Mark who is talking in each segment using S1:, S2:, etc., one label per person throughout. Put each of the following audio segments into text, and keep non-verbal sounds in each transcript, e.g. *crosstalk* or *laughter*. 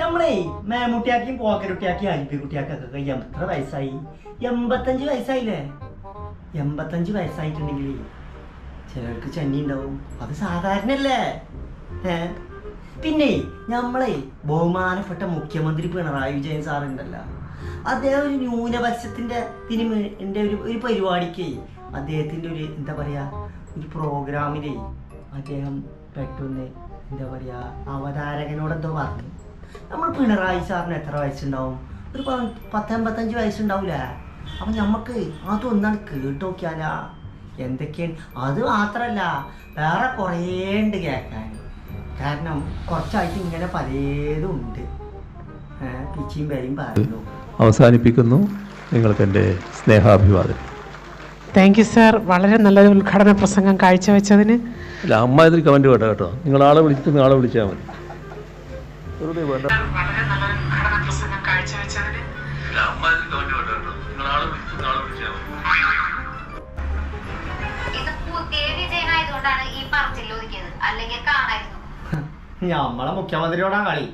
S1: നമ്മളേ മേമുട്ടിയാക്കിയും പോക്കരുട്ടിയാക്കിയും അരിപ്പി കുട്ടിയാക്കൊക്കെ എത്ര വയസ്സായി? എൺപത്തഞ്ച് വയസ്സായില്ലേ? എൺപത്തഞ്ച് വയസ്സായിട്ടുണ്ടെങ്കിൽ ചിലർക്ക് ചന്നി ഉണ്ടാവും അത് സാധാരണല്ലേ ഏ? പിന്നെ നമ്മളെ ബഹുമാനപ്പെട്ട മുഖ്യമന്ത്രി പിണറായി വിജയൻ സാറുണ്ടല്ലോ. അദ്ദേഹം ഒരു ന്യൂനപക്ഷത്തിന്റെ തിരുമിന്റെ ഒരു ഒരു പരിപാടിക്ക് അദ്ദേഹത്തിന്റെ ഒരു എന്താ പറയാ ഒരു പ്രോഗ്രാമിൽ അദ്ദേഹം പെട്ടെന്ന് എന്താ പറയാ അവതാരകനോടെന്തോ പറഞ്ഞു. നമ്മൾ പിണറായി സാറിന് എത്ര വയസ്സുണ്ടാവും? ഒരു പത്തൊമ്പത്തഞ്ച് വയസ്സുണ്ടാവൂലേ? അപ്പം നമുക്ക് അതൊന്നാണ് കേട്ട് നോക്കിയാലാ എന്തൊക്കെയാണ്? അത് മാത്രമല്ല വേറെ കുറേണ്ട് കേൾക്കാൻ. കാരണം കുറച്ചായിട്ട് ഇങ്ങനെ പലതും ഉണ്ട്. പിച്ചിയും പേരും പറഞ്ഞു.
S2: അവസാനിപ്പിക്കുന്നു നിങ്ങൾക്ക് എന്റെ സ്നേഹാഭിവാദം
S3: താങ്ക് യു സാർ വളരെ നല്ലൊരു ഉദ്ഘാടന പ്രസംഗം കാഴ്ചവെച്ചതിന്.
S2: അല്ല അമ്മ ഇതിൽ കമന്റ് വേണ്ട കേട്ടോ. നിങ്ങൾ ആളെ വിളിച്ചിട്ട് നിങ്ങളെ ആളെ വിളിച്ചാൽ മതി. വെറുതെ വേണ്ട.
S3: വളരെ നല്ലൊരു പ്രസംഗം കാഴ്ചവെച്ചതിന്
S4: ഇത് പുതിയ വിജയനായതുകൊണ്ടാണ് ഈ പറച്ചിൽ ഒതുക്കിയത് അല്ലെങ്കിൽ കാണായിരുന്നു.
S1: നമ്മളെ മുഖ്യമന്ത്രിയോടാ കളി.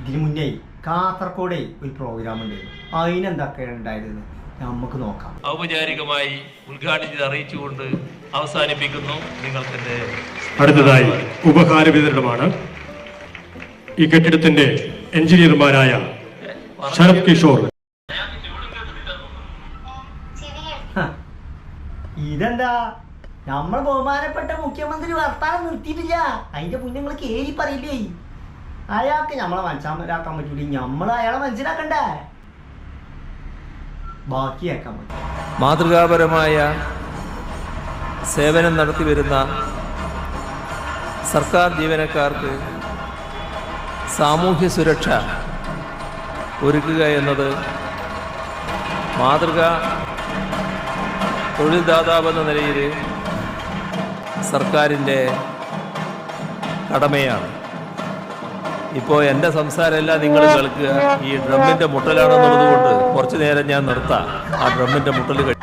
S1: ഇതിനു മുന്നേ കാസർകോടെ ഒരു പ്രോഗ്രാം ഉണ്ട് അതിനെന്തൊക്കെയാണ് ഉണ്ടായിരുന്നു നമുക്ക് നോക്കാം.
S2: ഔപചാരികമായി ഉദ്ഘാടനം അറിയിച്ചുകൊണ്ട് അവസാനിപ്പിക്കുന്നു നിങ്ങൾക്ക്
S5: അടുത്തതായി ഉപഹാര വിതരണമാണ്. ഈ കെട്ടിടത്തിന്റെ എഞ്ചിനീയർമാരായ ശരത് കിഷോർ.
S1: ഇതെന്താ? നമ്മൾ ബഹുമാനപ്പെട്ട മുഖ്യമന്ത്രി വർത്താനം നിർത്തിയിട്ടില്ല. അതിന്റെ മുന്നേ നിങ്ങൾ കേറി പറയില്ലേ? അയാൾക്ക് നമ്മളെ മനസ്സിലാക്കാൻ പറ്റൂല. നമ്മൾ അയാളെ മനസ്സിലാക്കണ്ടേ? ബാക്കിയാക്കാൻ പറ്റും
S6: മാതൃകാപരമായ സേവനം നടത്തി വരുന്ന സർക്കാർ ജീവനക്കാർക്ക് സാമൂഹ്യ സുരക്ഷ ഒരുക്കുക എന്നത് മാതൃക തൊഴിൽ എന്ന നിലയിൽ സർക്കാരിന്റെ കടമയാണ്. ഇപ്പോൾ എന്റെ സംസാരമല്ല നിങ്ങൾ കേൾക്കുക. ഈ ഡ്രമ്മിന്റെ മുട്ടലാണെന്നുള്ളത് കൊണ്ട് കുറച്ച് നേരം ഞാൻ നിർത്താം. ആ ഡ്രമ്മിന്റെ മുട്ടൽ കഴി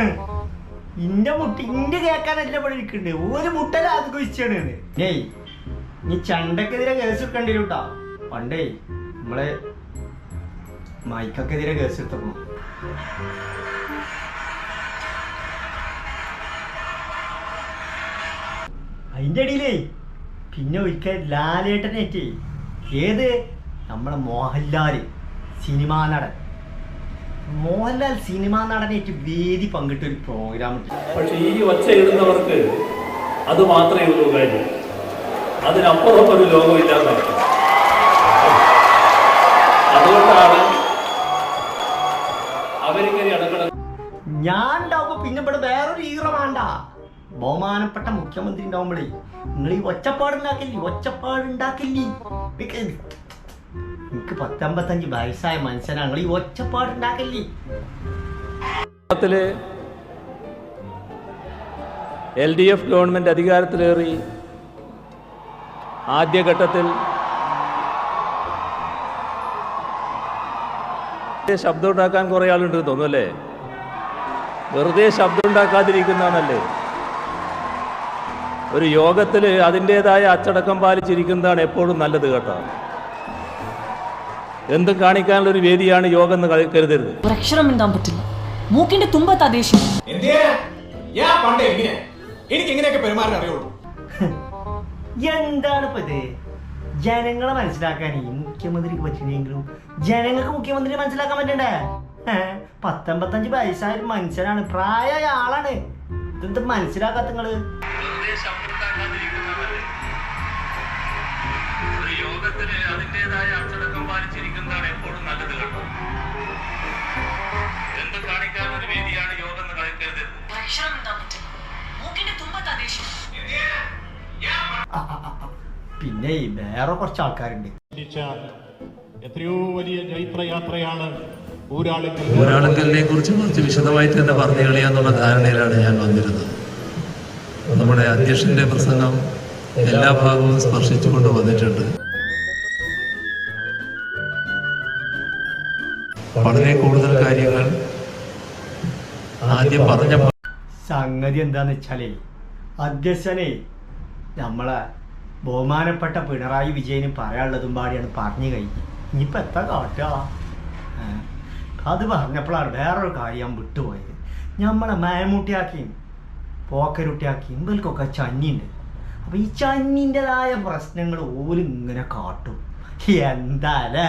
S6: *laughs*
S1: ഇന്റെ മുട്ട ഇന്റെ കേക്കാനല്ല ഇവിടെ ഇരിക്കണ്ട്. ഒരു മുട്ടല അത് കുഴിച്ചാണ് ഏയ് നീ ചണ്ടക്കെതിരെ കേസ് എടുക്കേണ്ടി വരും പണ്ടേ നമ്മളെ മൈക്കൊക്കെതിരെ കേസ് എടുത്തപ്പോ. അതിന്റെ ഇടയിലേ പിന്നെ ഒരിക്കൽ ലാലേട്ടനേറ്റേ ഏത്? നമ്മളെ മോഹൻലാൽ സിനിമാ നടൻ. മോഹൻലാൽ സിനിമാ നടനേറ്റ് വേദി പങ്കിട്ട ഒരു പ്രോഗ്രാം
S2: പക്ഷെ ഈ ഒച്ച ഇടുന്നവർക്ക് അത് മാത്രമേ ഉള്ളൂ കാര്യം. അതിനപ്പുറം ഒരു ലോകമില്ലാതെ അതുകൊണ്ടാണ് അവരിങ്ങനെ ഇടപെട
S1: ഞാൻ ഉണ്ടാവുമ്പോ പിന്നെ ഇവിടെ വേറൊരു ഈറ വേണ്ട. ബഹുമാനപ്പെട്ട മുഖ്യമന്ത്രി ഉണ്ടാവുമ്പോഴേ നിങ്ങൾ ഈ ഒച്ചപ്പാട് ഉണ്ടാക്കില്ലേ ഒച്ചപ്പാട് ഉണ്ടാക്കില്ലേ എനിക്ക് പത്തമ്പത്തഞ്ച് വയസ്സായ മനുഷ്യനാണ് ഈ ഒച്ചപ്പാടുണ്ടാക്കല്ലേ?
S6: കേരളത്തിൽ എൽ ഡി എഫ് ഗവൺമെന്റ് അധികാരത്തിലേറി ആദ്യഘട്ടത്തിൽ ശബ്ദം ഉണ്ടാക്കാൻ കുറേ ആളുണ്ട് തോന്നുന്നു അല്ലേ? വെറുതെ ശബ്ദം ഉണ്ടാക്കാതിരിക്കുന്നതാണല്ലേ ഒരു യോഗത്തിൽ അതിന്റെതായ അച്ചടക്കം പാലിച്ചിരിക്കുന്നതാണ് എപ്പോഴും നല്ലത് കേട്ടോ. എന്തും കാണിക്കാനുള്ള ഒരു വേദിയാണ് യോഗ എന്ന് കരുതരുത്.
S7: അക്ഷരം മിണ്ടാൻ പറ്റില്ല. മൂക്കിന്റെ തുമ്പത്താ ദേഷ്യം.
S8: ഞാൻ പണ്ടേ എനിക്ക് എങ്ങനെയൊക്കെ പെരുമാറാൻ അറിയുള്ളൂ.
S1: എന്താണ് ഇത്? ജനങ്ങളെ മനസ്സിലാക്കാൻ ഈ മുഖ്യമന്ത്രിക്ക് പറ്റില്ലെങ്കിലും ജനങ്ങൾക്ക് മുഖ്യമന്ത്രി മനസ്സിലാക്കാൻ പറ്റണ്ടേ? പത്തൊമ്പത്തഞ്ച് വയസ്സായ ഒരു മനുഷ്യനാണ്. പ്രായമായ ആളാണ്. ഇതെന്ത് മനസ്സിലാക്കാത്ത
S6: നിങ്ങൾ? യോഗത്തിന് അതിന്റെതായ അച്ചടക്കം പാലിച്ചിരിക്കുന്നതാണ് എപ്പോഴും നല്ലത് കേട്ടോ. എന്ത് കാണിക്കാനൊരു ഒരു വേദിയാണ് യോഗം എന്ന്
S1: കളിക്കരുത്. പിന്നെ വേറെ കുറച്ച് ആൾക്കാരുണ്ട്.
S5: എത്രയോ വലിയ ജൈത്രയാത്രയാണ്
S9: ഊരാളുങ്കലിനെ കുറിച്ച് കുറച്ച് വിശദമായി തന്നെ പറഞ്ഞു കളിയാന്നുള്ള ധാരണയിലാണ് ഞാൻ വന്നിരുന്നത്. നമ്മുടെ അധ്യക്ഷന്റെ പ്രസംഗം എല്ലാ ഭാഗവും സ്പർശിച്ചുകൊണ്ട് വന്നിട്ടുണ്ട്. വളരെ കൂടുതൽ കാര്യങ്ങൾ ആദ്യം പറഞ്ഞ
S1: സംഗതി എന്താന്ന് വെച്ചാലേ അധ്യക്ഷനെ നമ്മളെ ബഹുമാനപ്പെട്ട പിണറായി വിജയന് പറയാനുള്ളതും പാടിയാണ് പറഞ്ഞു കഴിഞ്ഞു ഇനിയിപ്പോൾ എത്ര കാട്ടുക? അത് പറഞ്ഞപ്പോഴാണ് വേറൊരു കാര്യം വിട്ടുപോയത്. നമ്മളെ മയമുട്ടിയാക്കിയും പോക്കരുട്ടിയാക്കിയും ഇവൽക്കൊക്കെ ചന്നിയുണ്ട് അപ്പൊ ഈ ചന്നിന്റെതായ പ്രശ്നങ്ങൾ ഓരിങ്ങനെ കാട്ടും. എന്താ അല്ലേ?